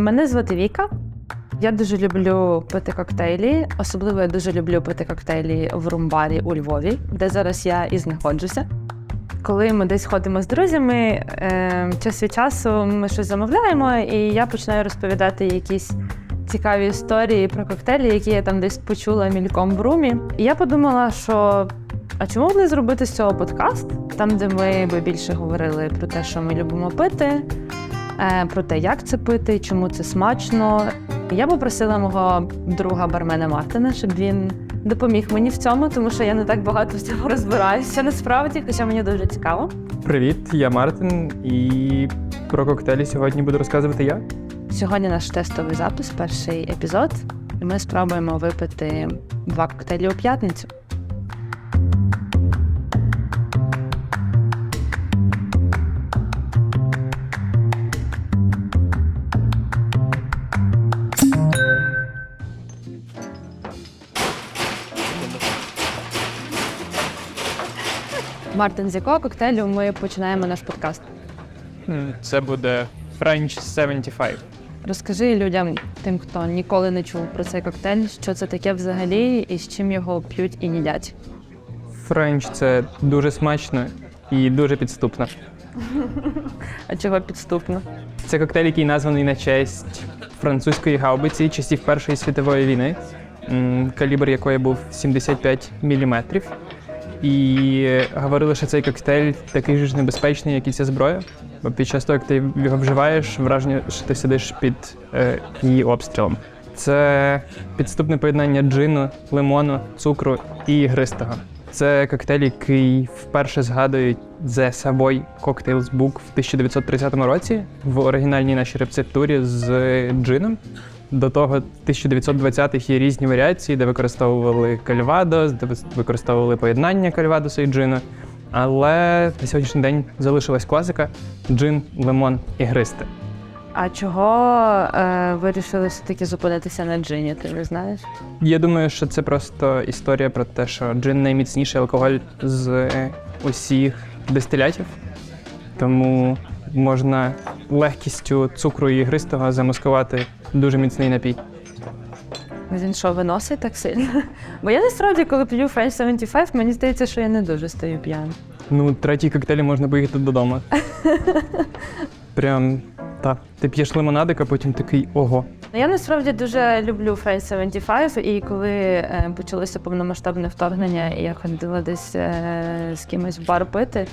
Мене звати Віка. Я дуже люблю пити коктейлі. Особливо я дуже люблю пити коктейлі в румбарі у Львові, де зараз я і знаходжуся. Коли ми десь ходимо з друзями, е, час від часу ми щось замовляємо, і я починаю розповідати якісь цікаві історії про коктейлі, які я там десь почула мільком в румі. І я подумала, що а чому б не зробити з цього подкаст, там, де ми би більше говорили про те, що ми любимо пити, про те, як це пити, чому це смачно. Я попросила мого друга бармена Мартина, щоб він допоміг мені в цьому, тому що я не так багато в цьому розбираюся насправді, хоча мені дуже цікаво. Привіт, я Мартин, і про коктейлі сьогодні буду розказувати я. Сьогодні наш тестовий запис, перший епізод, і ми спробуємо випити два коктейлі у п'ятницю. Мартин, з якого коктейлю ми починаємо наш подкаст? Це буде French 75. Розкажи людям, тим, хто ніколи не чув про цей коктейль, що це таке взагалі і з чим його п'ють і їдять. Френч це дуже смачно і дуже підступно. А чого підступно? Це коктейль, який названий на честь французької гаубиці часів Першої світової війни, калібр якої був 75 мм. І говорили, що цей коктейль такий ж небезпечний, як і ця зброя. Бо під час того, як ти його вживаєш, враження, що ти сидиш під е, її обстрілом. Це підступне поєднання джину, лимону, цукру і ігристого. Це коктейль, який вперше згадують The Savoy Cocktails Book в 1930 році в оригінальній нашій рецептурі з джином. До того 1920-х є різні варіації, де використовували кальвадос, де використовували поєднання кальвадосу і джину. Але на сьогоднішній день залишилась класика джин, лимон і гристи. А чого е, вирішили все-таки зупинитися на джині, ти не знаєш? Я думаю, що це просто історія про те, що джин найміцніший алкоголь з усіх дистилятів, тому можна легкістю цукру і гристого замаскувати дуже міцний напій. Він що, виносить так сильно? Бо я насправді, коли п'ю French 75, мені здається, що я не дуже стаю п'яна. Ну, третій коктейлі можна поїхати додому. Прям так. Ти п'єш лимонадик, а потім такий ого. Ну, Я насправді дуже люблю French 75, і коли е, почалося повномасштабне вторгнення, і я ходила десь е, з кимось в бар пити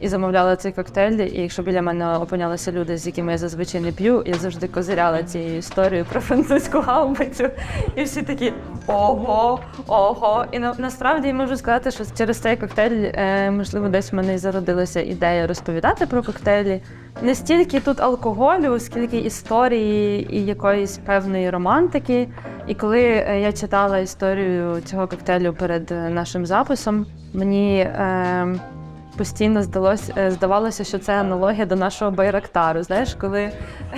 і замовляла цей коктейль. І якщо біля мене опинялися люди, з якими я зазвичай не п'ю, я завжди козиряла цією історією про французьку гаубицю. І всі такі ого, ого. І на, насправді я можу сказати, що через цей коктейль, е, можливо, десь в мене і зародилася ідея розповідати про коктейлі. Не стільки тут алкоголю, скільки історії і якоїсь певної романтики. І коли е, я читала історію цього коктейлю перед е, нашим записом, мені е, постійно здалось, е, здавалося, що це аналогія до нашого Байрактару. Знаєш, коли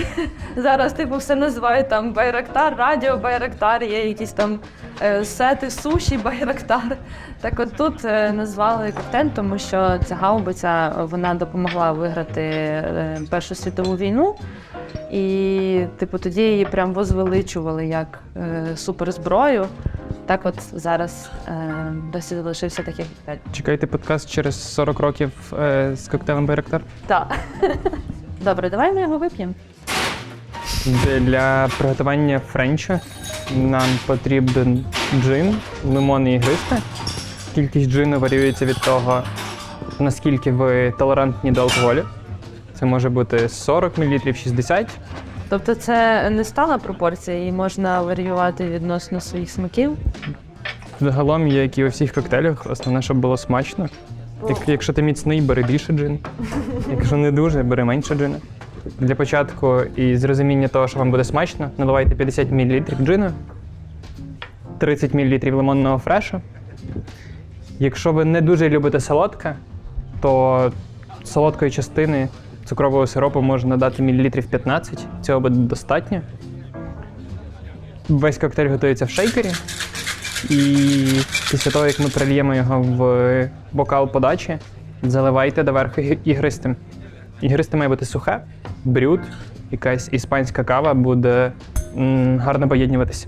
зараз типу все називають там Байрактар, радіо Байрактар, є якісь там е, сети суші Байрактар. Так от тут е, назвали коктейль, тому що ця гаубиця вона допомогла виграти Першу світову війну. І, типу, тоді її прям возвеличували як суперзброю. Так от зараз е, досі залишився такий коктейль. Чекайте подкаст через 40 років е, з коктейлем Байрактар. Так. Добре, давай ми його вип'ємо. Для приготування френча нам потрібен джин, лимон і гристи. Кількість джину варіюється від того, наскільки ви толерантні до алкоголю. Це може бути 40 мл, 60 Тобто це не стала пропорція, і можна варіювати відносно своїх смаків. Загалом як і у всіх коктейлях, основне, щоб було смачно. Як, якщо ти міцний, бери більше джин. Якщо не дуже, бери менше джину. Для початку і з розуміння того, що вам буде смачно, наливайте 50 мл джину, 30 мл лимонного фрешу. Якщо ви не дуже любите солодке, то солодкої частини цукрового сиропу можна дати мілілітрів 15, цього буде достатньо. Весь коктейль готується в шейкері. І після того, як ми прольємо його в бокал подачі, заливайте доверху ігристим. Ігристе має бути сухе, брют, якась іспанська кава буде м, гарно поєднуватися.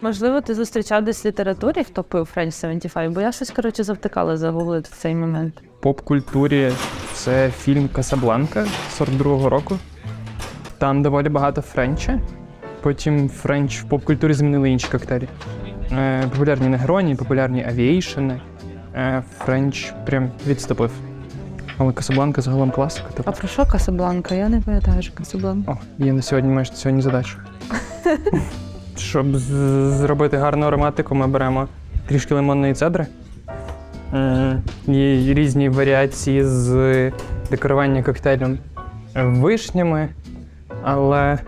Можливо, ти зустрічав десь в літературі, хто пив French 75, бо я щось, коротше, завтикала загуглити в цей момент. В поп-культурі це фільм Касабланка 42-го року. Там доволі багато френча. Потім френч в поп-культурі змінили інші коктейлі. Е, популярні негроні, популярні авіейшени. Е, френч прям відступив. Але Касабланка загалом класика. А Тобто, про що Касабланка? Я не пам'ятаю, що Касабланка. о, є на сьогодні маєш сьогодні задачу. Щоб з- зробити гарну ароматику, ми беремо трішки лимонної цедри. Є різні варіації з декорування коктейлем вишнями, але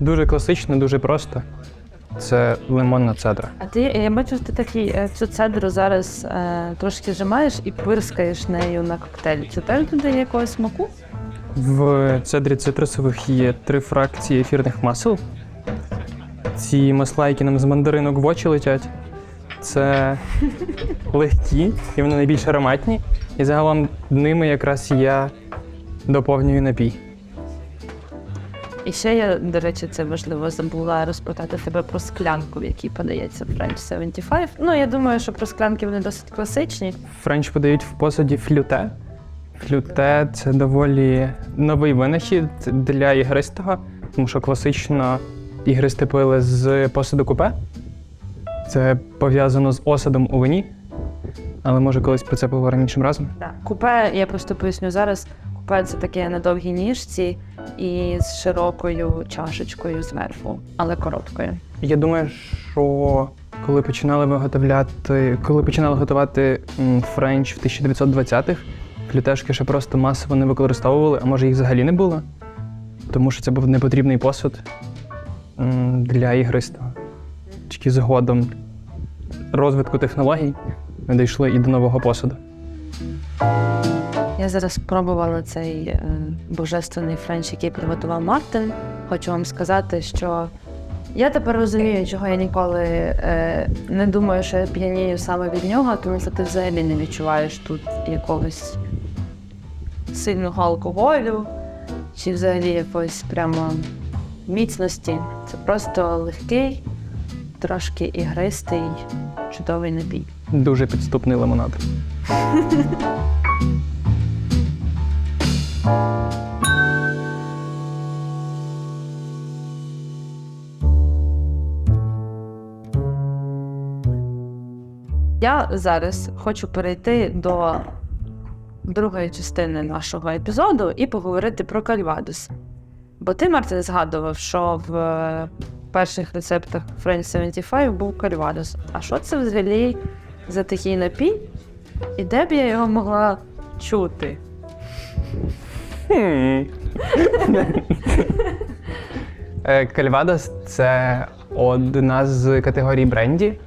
дуже класично, дуже просто. Це лимонна цедра. А ти я бачу, що ти такий е, цю цедру зараз е, трошки зжимаєш і пирскаєш нею на коктейль. Це теж додає якогось смаку? В цедрі цитрусових є три фракції ефірних масел. Ці масла, які нам з мандаринок в очі летять, це легкі і вони найбільш ароматні. І загалом ними якраз я доповнюю напій. І ще я, до речі, це важливо забула розпитати тебе про склянку, в якій подається French 75. Ну, я думаю, що про склянки вони досить класичні. Френч подають в посуді флюте. Флюте це доволі новий винахід для ігристого, тому що класично ігристи пили з посуду купе. Це пов'язано з осадом у вині. Але може колись про це поговоримо іншим разом. Да. Купе, я просто поясню зараз. Купе це таке на довгій ніжці і з широкою чашечкою зверху, але короткою. Я думаю, що коли починали виготовляти, коли починали готувати френч в 1920-х, флютешки ще просто масово не використовували, а може їх взагалі не було. Тому що це був непотрібний посуд для ігристого. Тільки згодом розвитку технологій ми дійшли і до нового посуду. Я зараз спробувала цей е, божественний френч, який приготував Мартин. Хочу вам сказати, що я тепер розумію, чого я ніколи е, не думаю, що я п'янію саме від нього, тому що ти взагалі не відчуваєш тут якогось сильного алкоголю чи взагалі якоїсь прямо міцності. Це просто легкий, трошки ігристий, чудовий напій. Дуже підступний лимонад. Я зараз хочу перейти до другої частини нашого епізоду і поговорити про кальвадос. Бо ти, Мартин, згадував, що в перших рецептах French 75 був кальвадос. А що це взагалі за такий напій? І де б я його могла чути? Е, Кальвадос це одна з категорій бренді.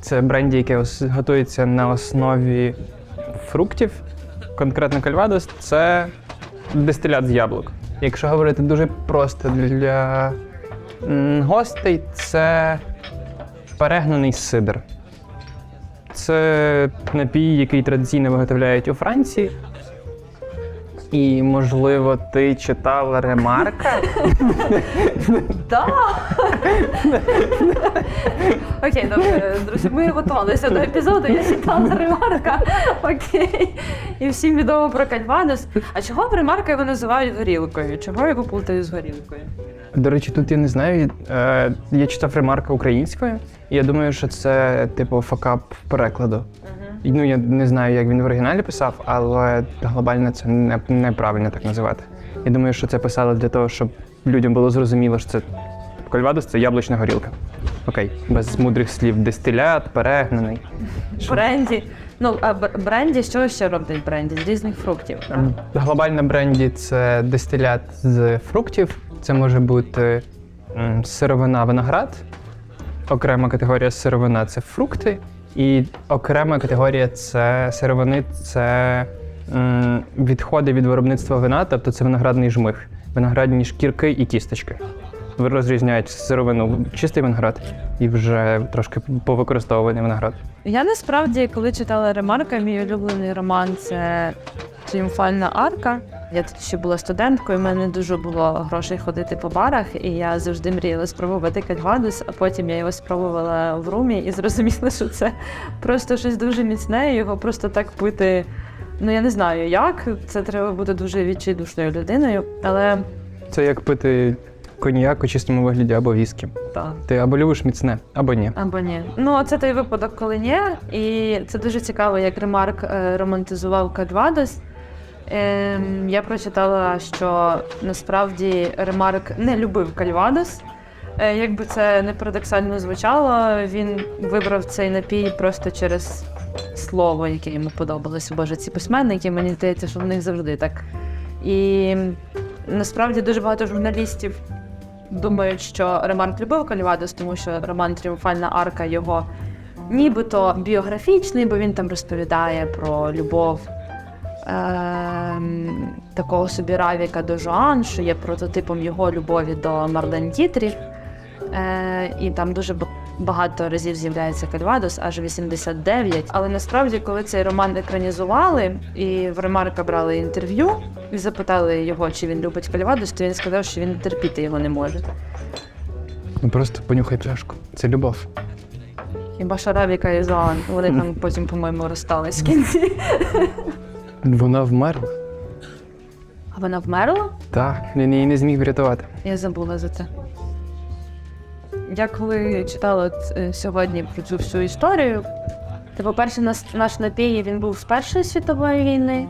Це бренді, яке готується на основі фруктів. Конкретно кальвадос це дистилят з яблук. Якщо говорити дуже просто для гостей, це перегнаний сидр. Це напій, який традиційно виготовляють у Франції. І, можливо, ти читала ремарка? Окей, добре, друзі, ми готувалися до епізоду, я читала ремарка. Окей. І всім відомо про кальвадос. А чого ремарка його називають горілкою? Чого його плутають з горілкою? До речі, тут я не знаю. Е, я читав ремарка українською, і я думаю, що це типу факап перекладу. Ну, я не знаю, як він в оригіналі писав, але глобально це не, неправильно так називати. Я думаю, що це писали для того, щоб людям було зрозуміло, що це кальвадос це яблучна горілка. Окей, без мудрих слів. Дистилят, перегнаний. Бренді. Ну, а бренді, що ще роблять бренді? З різних фруктів. так? Глобальна бренді це дистилят з фруктів. Це може бути сировина виноград. Окрема категорія сировина це фрукти. І окрема категорія це сировини це відходи від виробництва вина, тобто це виноградний жмих, виноградні шкірки і кісточки. Розрізняють сировину чистий виноград і вже трошки повикористовуваний виноград. Я насправді, коли читала ремарка, мій улюблений роман це Тріумфальна арка. Я тоді ще була студенткою, в мене не дуже було грошей ходити по барах, і я завжди мріяла спробувати кальвадос, а потім я його спробувала в румі і зрозуміла, що це просто щось дуже міцне, його просто так пити. Ну я не знаю як. Це треба бути дуже відчайдушною людиною, але Це як пити коньяк у чистому вигляді або віскі. так. Ти або любиш міцне, або ні. Або ні. Ну, це той випадок, коли ні. І це дуже цікаво, як Ремарк е, романтизував Кальвадос. Ем, я прочитала, що насправді Ремарк не любив Кальвадос. Е, як це не парадоксально звучало, він вибрав цей напій просто через слово, яке йому подобалось. Боже, ці письменники, мені здається, що в них завжди так. І насправді дуже багато журналістів думають, що Ремарк любив Кальвадос, тому що роман Тріумфальна арка його нібито біографічний, бо він там розповідає про любов ем, такого собі Равіка до Жоан, що є прототипом його любові до Марлен Дітріх. Е, і там дуже багато разів з'являється Кальвадос, аж 89. Але насправді, коли цей роман екранізували, і в Ремарка брали інтерв'ю і запитали його, чи він любить Кальвадос, то він сказав, що він терпіти його не може. Ну просто понюхай пляшку. Це любов. Хіба що Равіка і Жоан. Вони там потім, по-моєму, розстались в кінці. Вона вмерла. А вона вмерла? Так, він її не зміг врятувати. Я забула за це. Я коли читала е, сьогодні про цю всю історію, то, по-перше, нас, наш напій він був з Першої світової війни.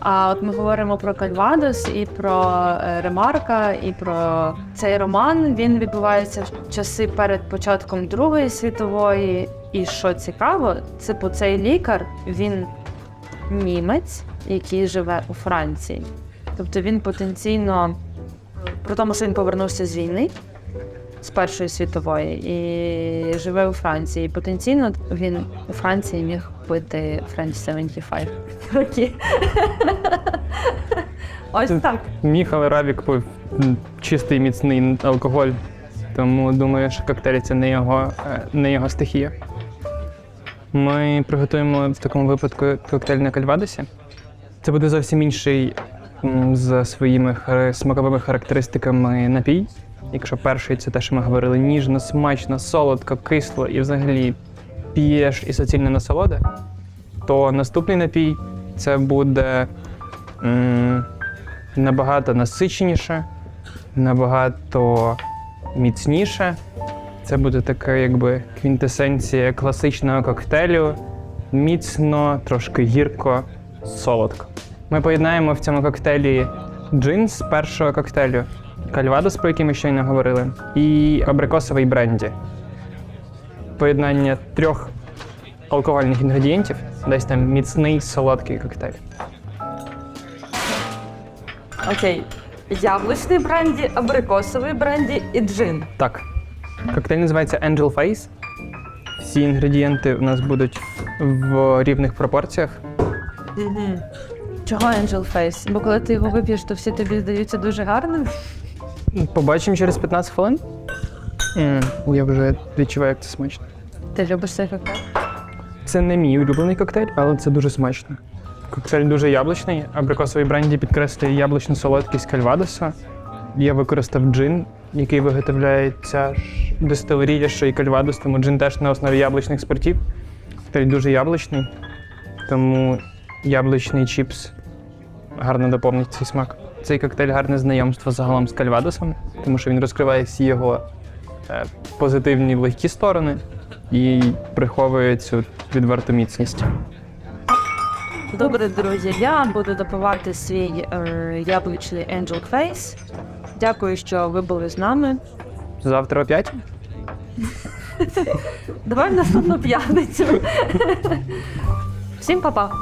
А от ми говоримо про Кальвадос і про е, Ремарка, і про цей роман. Він відбувається в часи перед початком Другої світової. І що цікаво, це по цей лікар він німець, який живе у Франції. Тобто він потенційно при тому, що він повернувся з війни з Першої світової і живе у Франції. І потенційно він у Франції міг пити French 75 роки. Ось так. Міг, але Равік пив чистий міцний алкоголь. Тому думаю, що коктейлі це не його, е, не його стихія. Ми приготуємо в такому випадку коктейль на кальвадосі. Це буде зовсім інший за своїми смаковими характеристиками напій. Якщо перший це те, що ми говорили, ніжно, смачно, солодко, кисло і взагалі п'єш і суцільна насолода, то наступний напій це буде м, набагато насиченіше, набагато міцніше. Це буде така, якби квінтесенція класичного коктейлю. Міцно, трошки гірко, солодко. Ми поєднаємо в цьому коктейлі джин з першого коктейлю, кальвадос, про який ми щойно говорили, і абрикосовий бренді. Поєднання трьох алкогольних інгредієнтів дасть нам міцний солодкий коктейль. Окей. Яблучний бренді, абрикосовий бренді і джин. Так. Коктейль називається Angel Face. Всі інгредієнти у нас будуть в рівних пропорціях. Чого Angel Face? Бо коли ти його вип'єш, то всі тобі здаються дуже гарними. Побачимо через 15 хвилин. М, Я вже відчуваю, як це смачно. Ти любиш цей коктейль? Це не мій улюблений коктейль, але це дуже смачно. Коктейль дуже яблучний. Абрикосовий бренді підкреслює яблучну солодкість кальвадоса. Я використав джин, який виготовляється дистилерії, що і кальвадос, тому джин теж на основі яблучних спиртів. Коктейль дуже яблучний, тому яблучний чіпс гарно доповнить цей смак. Цей коктейль гарне знайомство загалом з кальвадосом, тому що він розкриває всі його е, позитивні легкі сторони і приховує цю відверту міцність. Добре, друзі, я буду допивати свій е, яблучний Angel Face. Дякую, що ви були з нами. Завтра опять? Давай в наступну п'ятницю. Всім па-па!